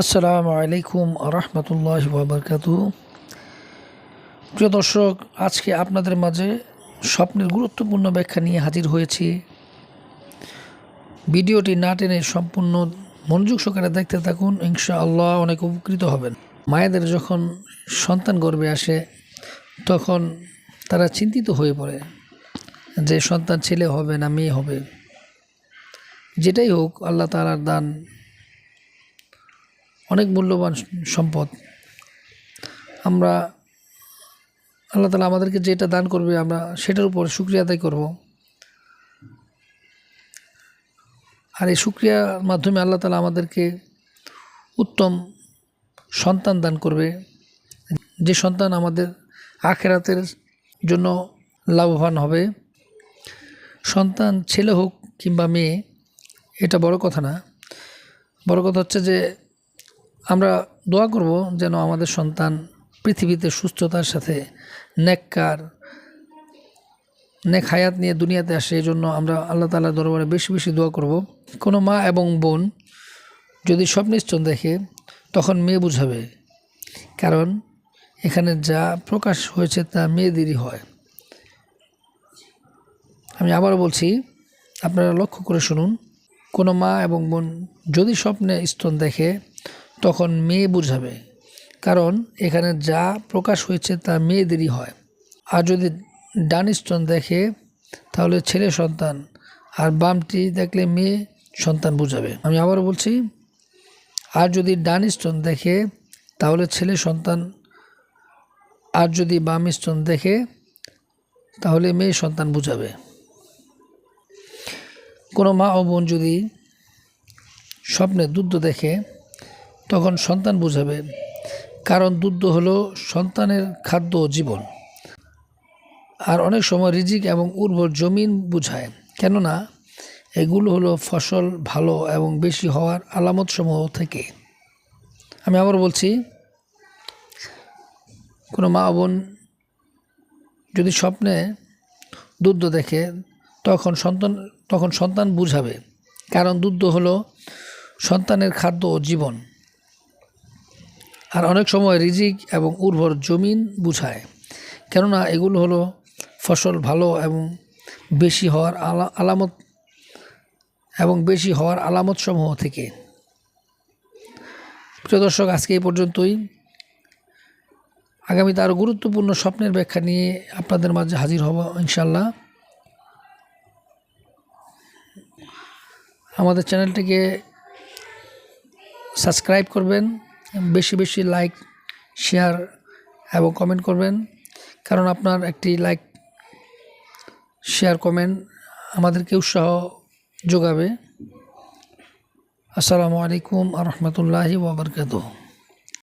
আসসালামু আলাইকুম রহমতুল্লাহ বাবরকাত প্রিয় দর্শক, আজকে আপনাদের মাঝে স্বপ্নের গুরুত্বপূর্ণ ব্যাখ্যা নিয়ে হাজির হয়েছি। ভিডিওটি না টেনে সম্পূর্ণ মনোযোগ সহকারে দেখতে থাকুন ইনশা আল্লাহ অনেক উপকৃত হবেন। মায়েদের যখন সন্তান গর্বে আসে, তখন তারা চিন্তিত হয়ে পড়ে যে সন্তান ছেলে হবে না মেয়ে হবে। যেটাই হোক, আল্লাহ তালার দান অনেক মূল্যবান সম্পদ। আমরা আল্লাহ তালা আমাদেরকে যেটা দান করবে আমরা সেটার উপর শুক্রিয়া আদায় করব। আর এই শুক্রিয়ার মাধ্যমে আল্লাহ তালা আমাদেরকে উত্তম সন্তান দান করবে। যে সন্তান আমাদের আখেরাতের জন্য লাভবান হবে। সন্তান ছেলে হোক কিংবা মেয়ে, এটা বড় কথা না। বড় কথা হচ্ছে যে আমরা দোয়া করব যেন আমাদের সন্তান পৃথিবীতে সুস্থতার সাথে নেককার, নেক হায়াত নিয়ে দুনিয়াতে আসে এই জন্য আমরা আল্লাহ তালার দরবারে বেশি বেশি দোয়া করব। কোনো মা এবং বোন যদি স্বপ্নিষ্ঠন দেখে, তখন মেয়ে বুঝাবে, কারণ এখানে যা প্রকাশ হয়েছে তা মেয়েদেরই হয়। আমি আবার বলছি, আপনারা লক্ষ্য করে শুনুন, কোনো মা এবং বোন যদি স্বপ্নে স্তন দেখে তখন মেয়ে বুঝাবে, কারণ এখানে যা প্রকাশ হয়েছে তা মেয়েদেরই হয়। আর যদি ডান স্তন দেখে, তাহলে ছেলে সন্তান, আর বামটি দেখলে মেয়ে সন্তান বুঝাবে। আমি আবার বলছি, আর যদি ডান স্তন দেখে, তাহলে ছেলে সন্তান, আর যদি বাম স্তন দেখে, তাহলে মেয়ে সন্তান বুঝাবে। কোনো মা ও বোন যদি স্বপ্নে দুধ দেখে তখন সন্তান বুঝাবে। কারণ দুধ হলো সন্তানের খাদ্য ও জীবন। আর অনেক সময় রিজিক এবং উর্বর জমিন বুঝায়। কেননা, এগুলো হলো ফসল ভালো এবং বেশি হওয়ার আলামতসমূহ থেকে। আমি আবার বলছি, কোনো মা বোন যদি স্বপ্নে দুধ দেখে, তখন সন্তান তখন সন্তান বুঝাবে। কারণ দুধ হলো সন্তানের খাদ্য ও জীবন। আর অনেক সময় রিজিক এবং উর্বর জমিন বুঝায়। কেননা এগুলো হলো ফসল ভালো এবং বেশি হওয়ার আলা, আলামত এবং বেশি হওয়ার আলামত সমূহ থেকে। প্রিয় দর্শক, আজকে এই পর্যন্তই। আগামীতে আরও গুরুত্বপূর্ণ স্বপ্নের ব্যাখ্যা নিয়ে আপনাদের মাঝে হাজির হব ইনশাল্লাহ আমাদের চ্যানেলটিকে সাবস্ক্রাইব করবেন। বেশি বেশি লাইক শেয়ার এবং কমেন্ট করবেন। কারণ আপনার একটি লাইক শেয়ার কমেন্ট আমাদেরকে উৎসাহ যোগাবে। আসসালামু আলাইকুম আ রহমতুল্লাহি ওবরকাতুহ